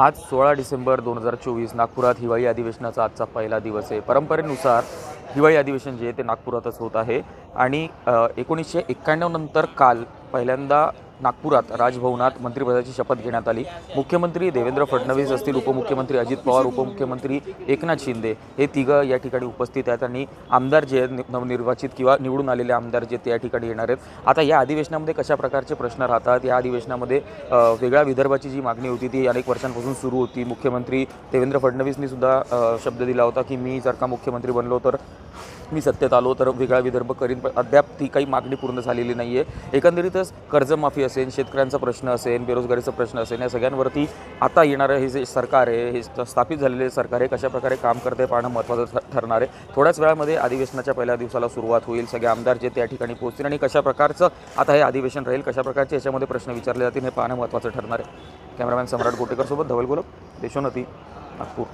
आज सोळा डिसेंबर दोन हजार चोवीस नागपुरात हिवाळी अधिवेशनाचा आजचा पहिला दिवस आहे. परंपरेनुसार हिवाळी अधिवेशन जे आहे ते नागपुरातच होत आहे. आणि एकोणीसशे एक्क्याण्णव नंतर काल पहिल्यांदा नागपुरात राजभवनात मंत्रिपदाची शपथ घेण्यात आली. मुख्यमंत्री देवेंद्र फडणवीस असतील उपमुख्यमंत्री अजित पवार उपमुख्यमंत्री एकनाथ शिंदे हे तिघं या ठिकाणी उपस्थित आहेत आणि आमदार जे आहेत नवनिर्वाचित किंवा निवडून आलेले आमदार जे ते या ठिकाणी येणार आहेत. आता या अधिवेशनामध्ये कशा प्रकारचे प्रश्न राहतात? या अधिवेशनामध्ये वेगळ्या विदर्भाची जी मागणी होती ती अनेक वर्षांपासून सुरू होती. मुख्यमंत्री देवेंद्र फडणवीसनी सुद्धा शब्द दिला होता की मी जर का मुख्यमंत्री बनलो तर मी सत्तेत आलो तर वेगळा विदर्भ करीन पण अद्याप ती काही मागणी पूर्ण झालेली नाही आहे एकंदरीतच कर्जमाफी असेल शेतकऱ्यांचा प्रश्न असेल बेरोजगारीचा प्रश्न असेल या सगळ्यांवरती आता येणारं हे जे सरकार आहे हे स्थापित झालेले सरकार आहे कशाप्रकारे काम करते पाहणं महत्त्वाचं ठरणार आहे. थोड्याच वेळामध्ये अधिवेशनाच्या पहिल्या दिवसाला सुरुवात होईल. सगळे आमदार जे त्या ठिकाणी पोहोचतील आणि कशा प्रकारचं आता हे अधिवेशन राहील कशा प्रकारचे याच्यामध्ये प्रश्न विचारले जातील हे पाहणं महत्त्वाचं ठरणार आहे. कॅमेरामॅन सम्राट गोटेकरसोबत धवल गोलप देशोन्नती नागपूर.